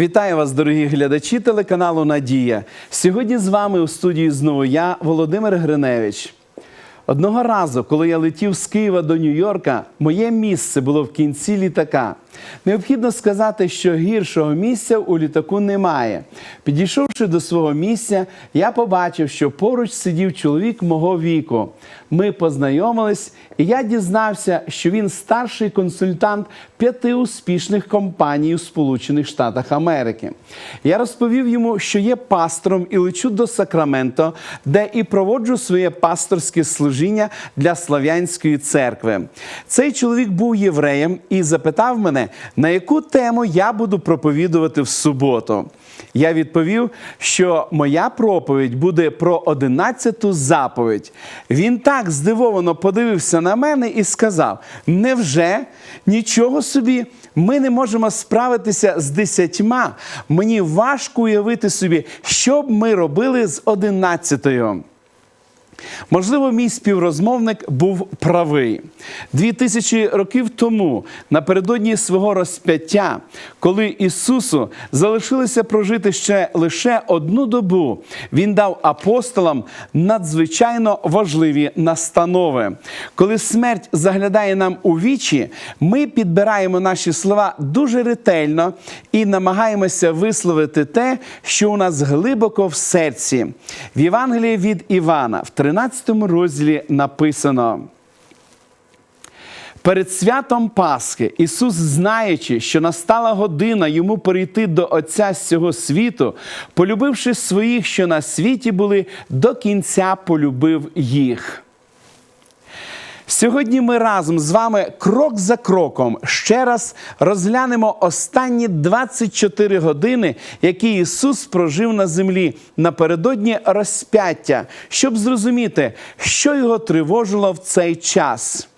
Вітаю вас, дорогі глядачі телеканалу Надія. Сьогодні з вами у студії знову я, Володимир Гриневич. Одного разу, коли я летів з Києва до Нью-Йорка, моє місце було в кінці літака. Необхідно сказати, що гіршого місця у літаку немає. Підійшовши до свого місця, я побачив, що поруч сидів чоловік мого віку. Ми познайомились, і я дізнався, що він старший консультант п'яти успішних компаній у Сполучених Штатах Америки. Я розповів йому, що є пастором і лечу до Сакраменто, де і проводжу своє пасторське служіння для слав'янської церкви. Цей чоловік був євреєм і запитав мене, на яку тему я буду проповідувати в суботу. Я відповів, що моя проповідь буде про одинадцяту заповідь. Він так здивовано подивився на мене і сказав: Невже нічого собі? Ми не можемо справитися з десятьма. Мені важко уявити собі, що б ми робили з одинадцятою. Можливо, мій співрозмовник був правий. Дві тисячі років тому, напередодні свого розп'яття, коли Ісусу залишилося прожити ще лише одну добу, Він дав апостолам надзвичайно важливі настанови. Коли смерть заглядає нам у вічі, ми підбираємо наші слова дуже ретельно і намагаємося висловити те, що у нас глибоко в серці. В Євангелії від Івана, в 13 розділі написано. Перед святом Пасхи Ісус, знаючи, що настала година йому перейти до Отця з цього світу, полюбивши своїх, що на світі були, до кінця полюбив їх. Сьогодні ми разом з вами крок за кроком ще раз розглянемо останні 24 години, які Ісус прожив на землі напередодні розп'яття, щоб зрозуміти, що його тривожило в цей час.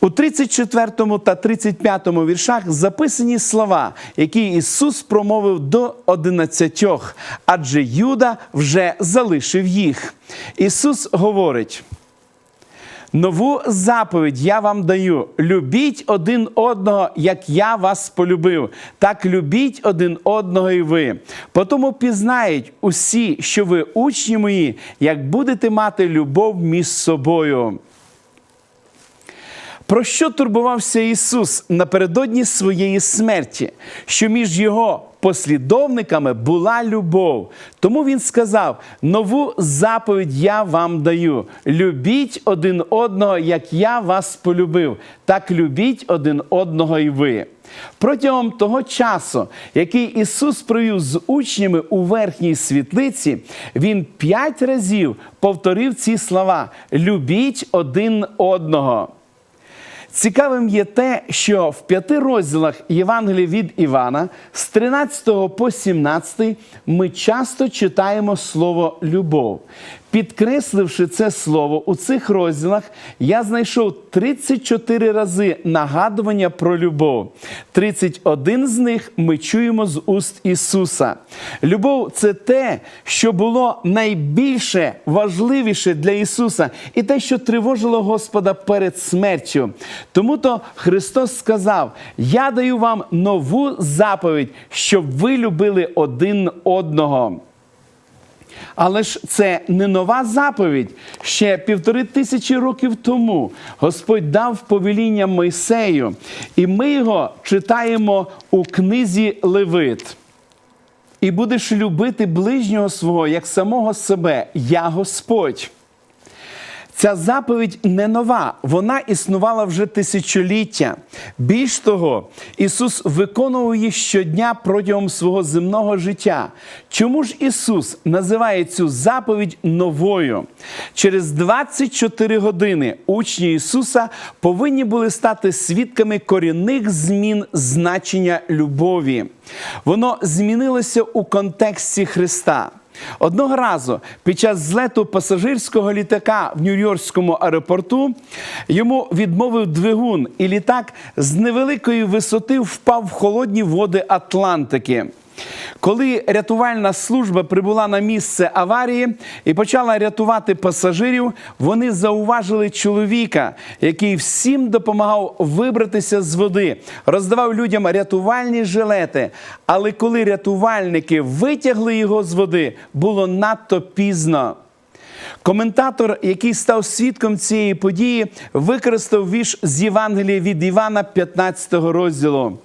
У 34 та 35 віршах записані слова, які Ісус промовив до одинадцятьох, адже Юда вже залишив їх. Ісус говорить. Нову заповідь я вам даю: любіть один одного, як я вас полюбив. Так любіть один одного і ви. Потому пізнають усі, що ви учні мої, як будете мати любов між собою. Про що турбувався Ісус напередодні своєї смерті? Що між Його послідовниками була любов. Тому Він сказав: нову заповідь я вам даю: любіть один одного, як я вас полюбив, так любіть один одного і ви. Протягом того часу, який Ісус провів з учнями у верхній світлиці, Він п'ять разів повторив ці слова: любіть один одного. Цікавим є те, що в п'яти розділах Євангелія від Івана з 13 по 17 ми часто читаємо слово любов. Підкресливши це слово у цих розділах, я знайшов 34 рази нагадування про любов. 31 з них ми чуємо з уст Ісуса. Любов це те, що було найбільше важливіше для Ісуса, і те, що тривожило Господа перед смертю. Тому то Христос сказав: Я даю вам нову заповідь, щоб ви любили один одного. Але ж це не нова заповідь. Ще півтори тисячі років тому Господь дав повеління Мойсею, і ми його читаємо у книзі Левит. І будеш любити ближнього свого як самого себе, я Господь. Ця заповідь не нова, вона існувала вже тисячоліття. Більш того, Ісус виконував її щодня протягом свого земного життя. Чому ж Ісус називає цю заповідь новою? Через 24 години учні Ісуса повинні були стати свідками корінних змін значення любові. Воно змінилося у контексті Христа. Одного разу під час злету пасажирського літака в Нью-Йоркському аеропорту йому відмовив двигун, і літак з невеликої висоти впав в холодні води Атлантики. Коли рятувальна служба прибула на місце аварії і почала рятувати пасажирів, вони зауважили чоловіка, який всім допомагав вибратися з води, роздавав людям рятувальні жилети. Але коли рятувальники витягли його з води, було надто пізно. Коментатор, який став свідком цієї події, використав вірш з Євангелія від Івана 15 розділу.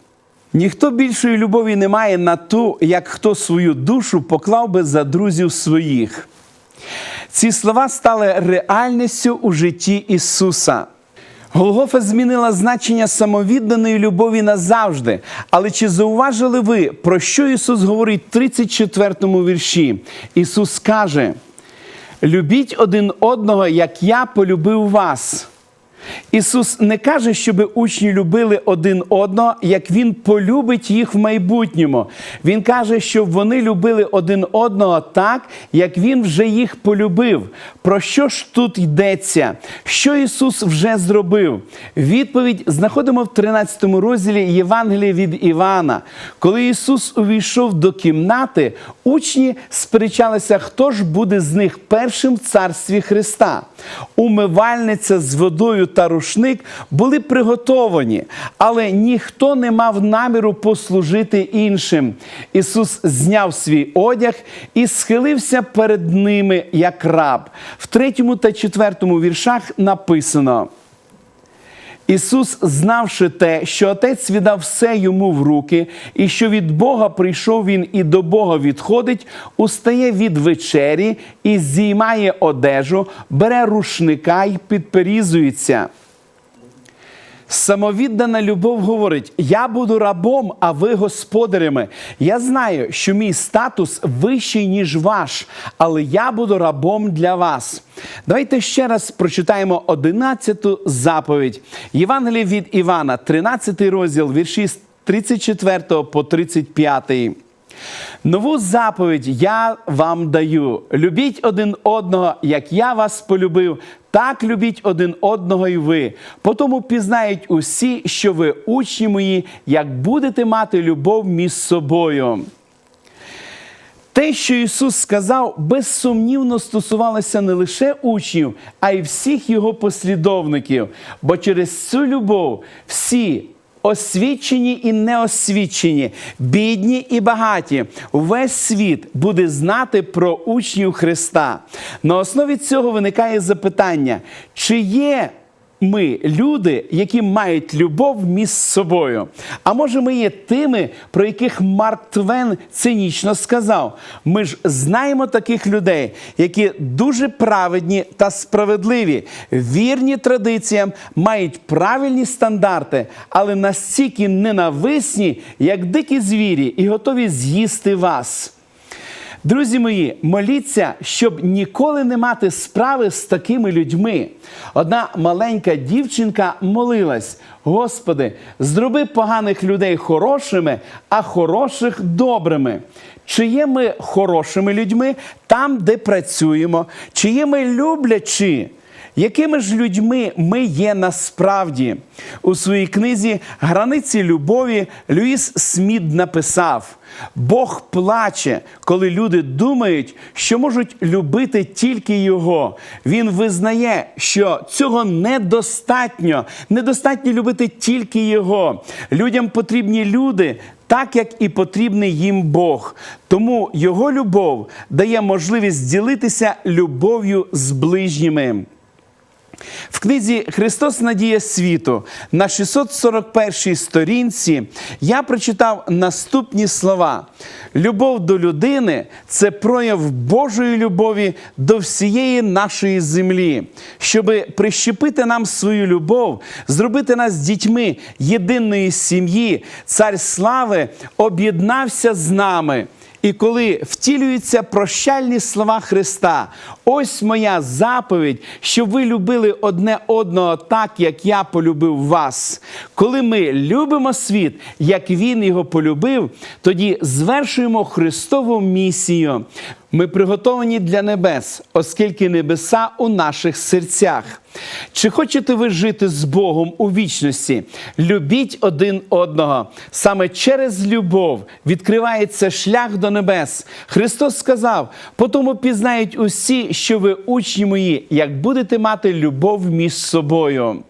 Ніхто більшої любові не має на ту, як хто свою душу поклав би за друзів своїх. Ці слова стали реальністю у житті Ісуса. Голгофа змінила значення самовідданої любові назавжди. Але чи зауважили ви, про що Ісус говорить в 34 вірші? Ісус каже: Любіть один одного, як я полюбив вас. Ісус не каже, щоб учні любили один одного, як Він полюбить їх в майбутньому. Він каже, щоб вони любили один одного так, як Він вже їх полюбив. Про що ж тут йдеться? Що Ісус вже зробив? Відповідь знаходимо в 13 розділі Євангелія від Івана. Коли Ісус увійшов до кімнати, учні сперечалися, хто ж буде з них першим в царстві Христа. Умивальниця з водою та рушник були приготовані, але ніхто не мав наміру послужити іншим. Ісус зняв свій одяг і схилився перед ними як раб. В третьому та четвертому віршах написано. Ісус, знавши те, що Отець віддав все йому в руки, і що від Бога прийшов він і до Бога відходить, устає від вечері і здіймає одежу, бере рушника й підперізується. Самовіддана любов говорить: я буду рабом, а ви господарями. Я знаю, що мій статус вищий, ніж ваш, але я буду рабом для вас. Давайте ще раз прочитаємо 11 заповідь. Євангеліє від Івана, 13 розділ, вірші з 34 по 35. Нову заповідь я вам даю: любіть один одного, як я вас полюбив. Так любіть один одного і ви. Потому пізнають усі, що ви учні мої, як будете мати любов між собою. Те, що Ісус сказав, безсумнівно стосувалося не лише учнів, а й всіх його послідовників. Бо через цю любов всі освічені і неосвічені, бідні і багаті, весь світ буде знати про учнів Христа. На основі цього виникає запитання, чи є ми люди, які мають любов між собою. А може, ми є тими, про яких Марк Твен цинічно сказав. Ми ж знаємо таких людей, які дуже праведні та справедливі, вірні традиціям, мають правильні стандарти, але настільки ненависні, як дикі звірі, і готові з'їсти вас. Друзі мої, моліться, щоб ніколи не мати справи з такими людьми. Одна маленька дівчинка молилась: Господи, зроби поганих людей хорошими, а хороших добрими. Чи є ми хорошими людьми там, де працюємо? Чи є ми люблячі? Якими ж людьми ми є насправді? У своїй книзі Границі любові Люїс Сміт написав: Бог плаче, коли люди думають, що можуть любити тільки Його. Він визнає, що цього недостатньо. Недостатньо любити тільки Його. Людям потрібні люди. Так як і потрібний їм Бог. Тому Його любов дає можливість ділитися любов'ю з ближніми. В книзі Христос Надія світу на 641 сторінці я прочитав наступні слова: любов до людини це прояв Божої любові до всієї нашої землі, щоби прищепити нам свою любов, зробити нас дітьми єдиної сім'ї, цар слави об'єднався з нами. І коли втілюються прощальні слова Христа, ось моя заповідь, щоб ви любили одне одного так, як я полюбив вас. Коли ми любимо світ, як Він його полюбив, тоді звершуємо Христову місію. Ми приготовані для небес, оскільки небеса у наших серцях. Чи хочете ви жити з Богом у вічності? Любіть один одного. Саме через любов відкривається шлях до небес. Христос сказав: потому пізнають усі, що ви учні мої, як будете мати любов між собою.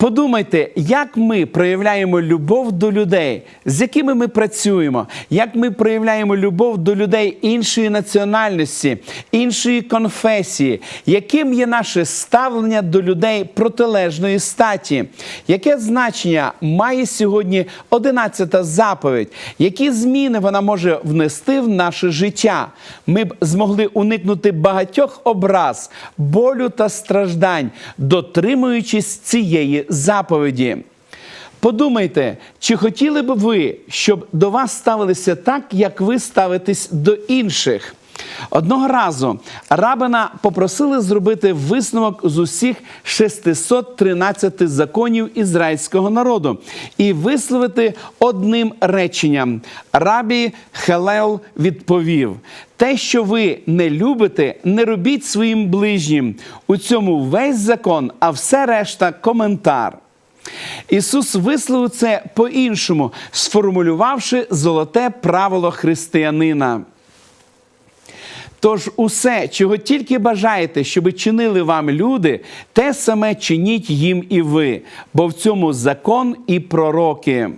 Подумайте, як ми проявляємо любов до людей, з якими ми працюємо, як ми проявляємо любов до людей іншої національності, іншої конфесії, яким є наше ставлення до людей протилежної статі, яке значення має сьогодні 11 заповідь, які зміни вона може внести в наше життя? Ми б змогли уникнути багатьох образ, болю та страждань, дотримуючись цієї заповіді. Подумайте, чи хотіли б ви, щоб до вас ставилися так, як ви ставитесь до інших? Одного разу рабина попросили зробити висновок з усіх 613 законів ізраїльського народу і висловити одним реченням. Рабі Хелел відповів: те, що ви не любите, не робіть своїм ближнім. У цьому весь закон, а все решта коментар. Ісус висловив це по-іншому, сформулювавши золоте правило християнина. Тож усе, чого тільки бажаєте, щоб чинили вам люди, те саме чиніть їм і ви, бо в цьому закон і пророки.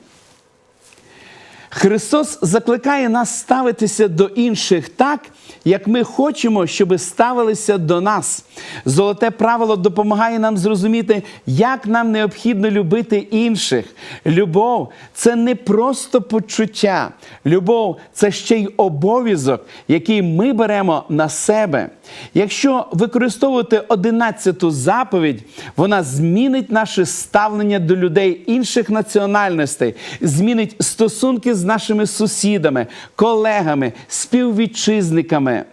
Христос закликає нас ставитися до інших так, як ми хочемо, щоб ставилися до нас. Золоте правило допомагає нам зрозуміти, як нам необхідно любити інших. Любов це не просто почуття. Любов це ще й обов'язок, який ми беремо на себе. Якщо використовувати одинадцяту заповідь, вона змінить наше ставлення до людей інших національностей, змінить стосунки з нашими сусідами, колегами, співвітчизниками.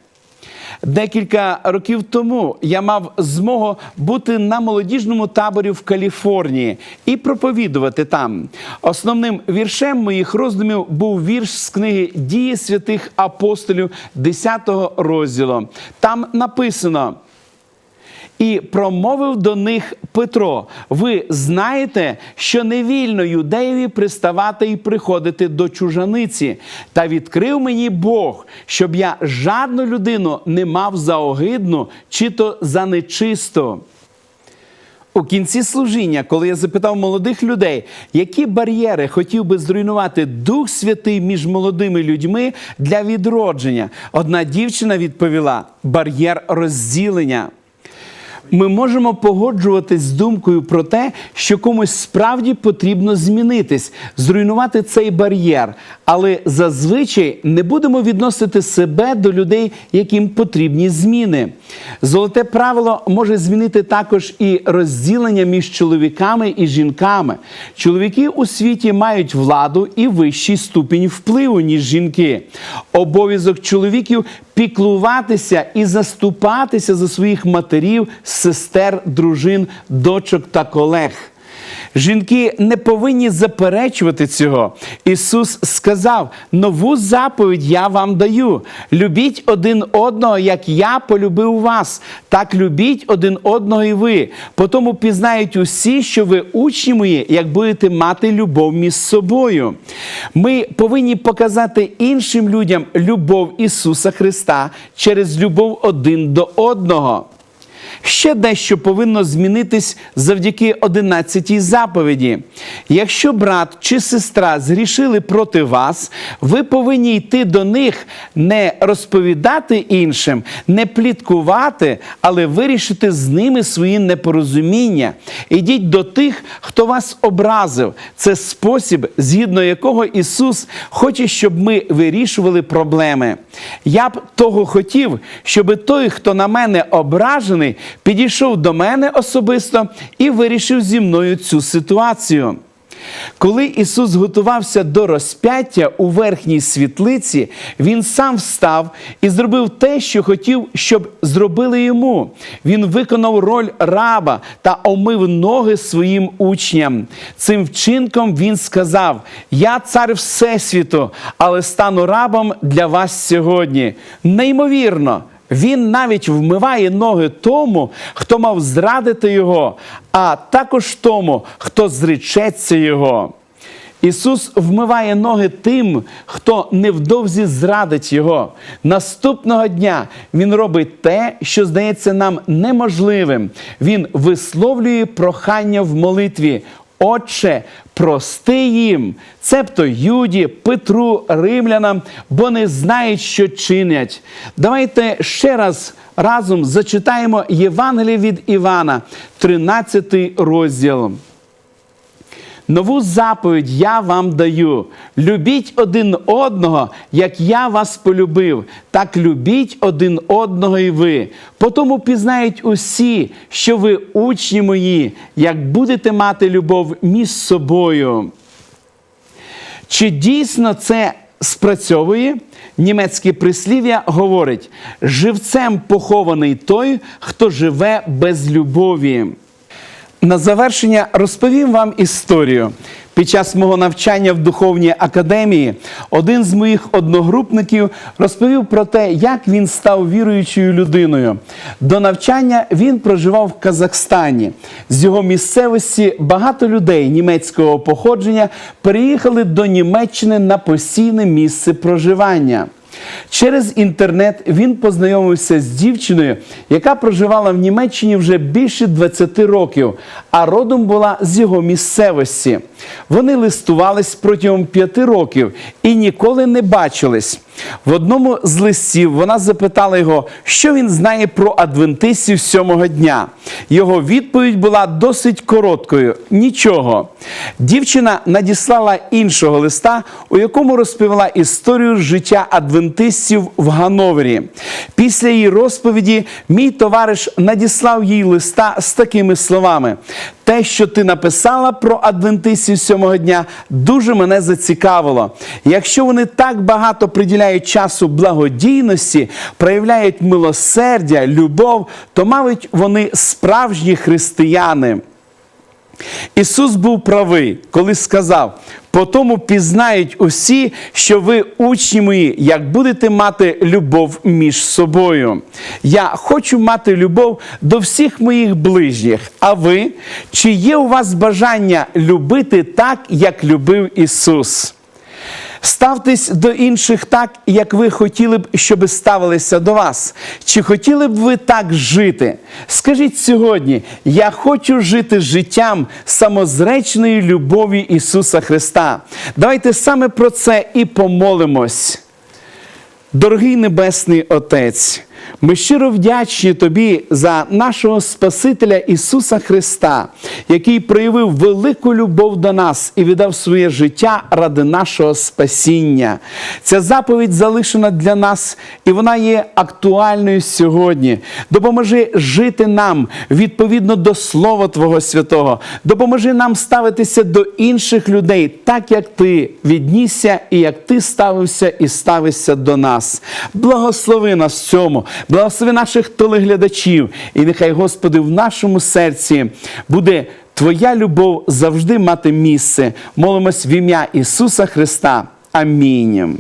Декілька років тому я мав змогу бути на молодіжному таборі в Каліфорнії і проповідувати там. Основним віршем моїх роздумів був вірш з книги Дії святих апостолів 10 розділу. Там написано. І промовив до них Петро: Ви знаєте, що не вільно юдеєві приставати і приходити до чужаниці, та відкрив мені Бог, щоб я жадну людину не мав за огидну чи то за нечисту. У кінці служіння, коли я запитав молодих людей, які бар'єри хотів би зруйнувати Дух Святий між молодими людьми для відродження, одна дівчина відповіла: бар'єр розділення. Ми можемо погоджуватись з думкою про те, що комусь справді потрібно змінитись, зруйнувати цей бар'єр, але зазвичай не будемо відносити себе до людей, яким потрібні зміни. Золоте правило може змінити також і розділення між чоловіками і жінками. Чоловіки у світі мають владу і вищий ступінь впливу, ніж жінки. Обов'язок чоловіків піклуватися і заступатися за своїх матерів, сестер, дружин, дочок та колег. Жінки не повинні заперечувати цього. Ісус сказав: нову заповідь я вам даю. Любіть один одного, як я полюбив вас. Так любіть один одного і ви. Потому пізнають усі, що ви учні мої, як будете мати любов між собою. Ми повинні показати іншим людям любов Ісуса Христа через любов один до одного. Ще дещо повинно змінитись завдяки 11 заповіді. Якщо брат чи сестра згрішили проти вас, ви повинні йти до них, не розповідати іншим, не пліткувати, але вирішити з ними свої непорозуміння. Ідіть до тих, хто вас образив. Це спосіб, згідно якого Ісус хоче, щоб ми вирішували проблеми. Я б того хотів, щоб той, хто на мене ображений, підійшов до мене особисто і вирішив зі мною цю ситуацію. Коли Ісус готувався до розп'яття у верхній світлиці, Він сам встав і зробив те, що хотів, щоб зробили йому. Він виконав роль раба та омив ноги своїм учням. Цим вчинком він сказав: Я цар Всесвіту, але стану рабом для вас сьогодні. Неймовірно. Він навіть вмиває ноги тому, хто мав зрадити його, а також тому, хто зречеться його. Ісус вмиває ноги тим, хто невдовзі зрадить Його. Наступного дня Він робить те, що здається нам неможливим. Він висловлює прохання в молитві. Отче, прости їм, цебто Юді, Петру, римлянам, бо не знають, що чинять. Давайте ще раз разом зачитаємо Євангеліє від Івана, 13 розділ. Нову заповідь я вам даю: любіть один одного, як я вас полюбив, так любіть один одного і ви. Потому пізнають усі, що ви учні мої, як будете мати любов між собою. Чи дійсно це спрацьовує? Німецьке прислів'я говорить: живцем похований той, хто живе без любові. На завершення розповім вам історію. Під час мого навчання в духовній академії один з моїх одногрупників розповів про те, як він став віруючою людиною. До навчання він проживав в Казахстані. З його місцевості багато людей німецького походження переїхали до Німеччини на постійне місце проживання. Через інтернет він познайомився з дівчиною, яка проживала в Німеччині вже більше 20 років, а родом була з його місцевості. Вони листувались протягом п'яти років і ніколи не бачились. В одному з листів вона запитала його, що він знає про адвентистів сьомого дня. Його відповідь була досить короткою: нічого. Дівчина надіслала іншого листа, у якому розповіла історію життя адвентистів в Гановері. Після її розповіді мій товариш надіслав їй листа з такими словами: те, що ти написала про адвентистів сьомого дня, дуже мене зацікавило. Якщо вони так багато приділяють часу благодійності, проявляють милосердя, любов, то, мабуть, вони справжні християни. Ісус був правий, коли сказав: по тому пізнають усі, що ви учні мої, як будете мати любов між собою. Я хочу мати любов до всіх моїх ближніх. А ви, чи є у вас бажання любити так, як любив Ісус? Ставтесь до інших так, як ви хотіли б, щоб ставилися до вас. Чи хотіли б ви так жити? Скажіть сьогодні: я хочу жити життям самозречної любові Ісуса Христа. Давайте саме про це і помолимось. Дорогий Небесний Отець, ми щиро вдячні Тобі за нашого Спасителя Ісуса Христа, який проявив велику любов до нас і віддав своє життя ради нашого спасіння. Ця заповідь залишена для нас, і вона є актуальною сьогодні. Допоможи жити нам відповідно до Слова Твого Святого. Допоможи нам ставитися до інших людей, так як Ти віднісся і як Ти ставився і ставишся до нас. Благослови нас в цьому, благослови наших телеглядачів, і нехай, Господи, в нашому серці буде Твоя любов завжди мати місце. Молимось в ім'я Ісуса Христа. Амінь.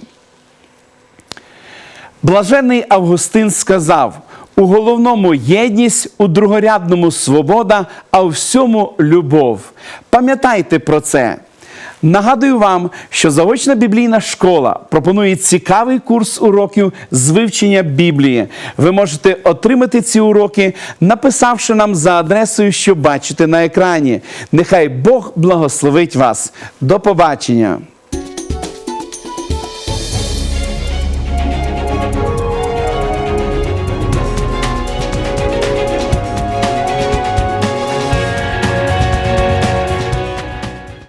Блажений Августин сказав: у головному єдність, у другорядному свобода, а у всьому любов. Пам'ятайте про це. Нагадую вам, що заочна біблійна школа пропонує цікавий курс уроків з вивчення Біблії. Ви можете отримати ці уроки, написавши нам за адресою, що бачите на екрані. Нехай Бог благословить вас. До побачення!